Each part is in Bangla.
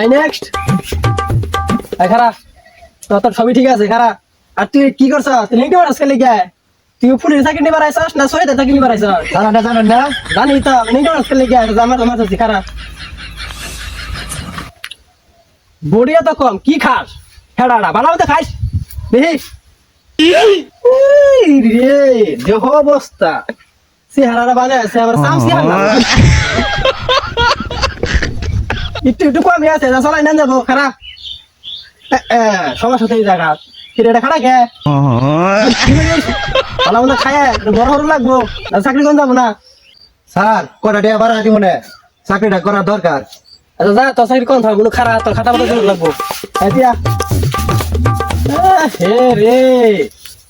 এই নেক্সট এই খারা তো তোর সবই ঠিক আছে খারা। আর তুই কি করছ তুই লিঙ্কে বাড়াস কে লিখে তুই পুলিশ চাকরি নিবার আইসস না সোয়েটার চাকরি নিবার আইসস জানেন না জানেন না। জানি তো লিঙ্কে বাড়াস কে লিখে আমার আমার সাথে খারা। বড়িয়া তো কম কি খাস? হেডাড়া ভালো মতো খাইস। দেখি। এই রে দেহ অবস্থা। চেহারাটা বানায় আছে আমার সাম চেহারা একটু একটু কমই আছে যা চলাই না যাব খারাপ। সমস্যা থেকে জায়গা। কিরে খারাপ কে? ভালো মতো খায় বড় বড় লাগবো না চাকরি কোন যাব না। স্যার কটা টাকা বাড়া দিব না? চাকরিটা করা দরকার। আচ্ছা যা তোর চাকরি কোন থাকব খারাপ তোর খাতা মতো লাগবো। এতিয়া হে রে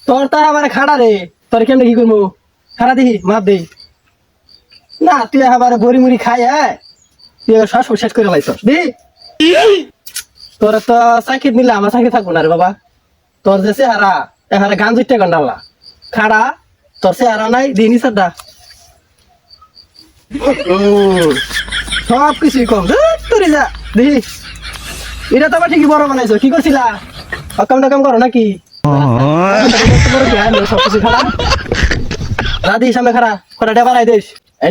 তোর তা আমার খাড়া রে। তোর কেমনে কি করব? খাড়া দেখি মাপ দেই না তুই আবার বড়ি মুড়ি খাই হ্যাঁ? সব শেষ করে লাইছস দি। তোর তো চাকরি নিলে আমার থাকব না রে বাবা। তোর যে এখানে গান গন্ডালা খাড়া, তোর নাই দিনই সব কম। তোর যা দেখি এটা তো ঠিকই বড় বানাইছো, কি করছিলা? অকাম টাকাম করো নাকি? সব খারাপ রাধি সামনে খারা কটা ডেবার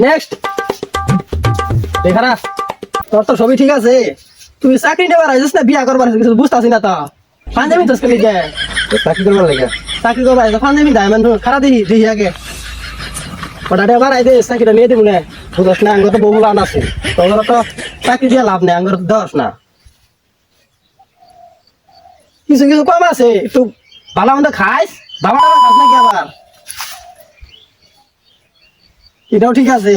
নেক্সট খারা তোর তো সবই ঠিক আছে। তুই চাকরি নেবার আইছিস না বিয়া করবার কিছু বুঝতেছি না তো। পাঞ্জাবি তো স্কেলে যায় চাকরি করবার লাগে। চাকরি করবার পাঞ্জাবি দায় মানে খারা দেখি দেখি আগে। কটা ডেবার আই দিস চাকরিটা নিয়ে দিব না বুঝস না আঙ্গর তো বহু লাভ আছে। তোর তো চাকরি দিয়ে লাভ নেই আঙ্গর দশ না। কিছু কিছু কম আছে একটু ভালো মন্দ খাইস বাবা খাস নাকি আবার? এটাও ঠিক আছে।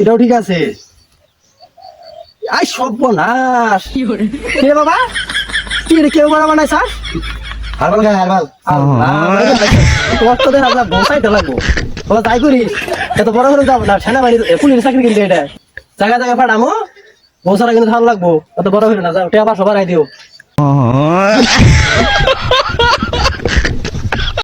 এটাও ঠিক আছে। আই সর্বনাশ। কে বাবা? কি রে কেউ বাবা বানাই স্যার? হারবাল গায়ে হারবাল। তোমার তো দেখা বসাইতে লাগবো। তোরা তাই করিস। এত বড় করে যাব না সেনাবাহিনী পুলিশ চাকরি কিন্তু এটা। জায়গা জায়গা ফাটামো বসারা কিন্তু ভালো লাগবো। এত বড় হইল না যাও টেয়া পাঁচশো বাড়াই দিও।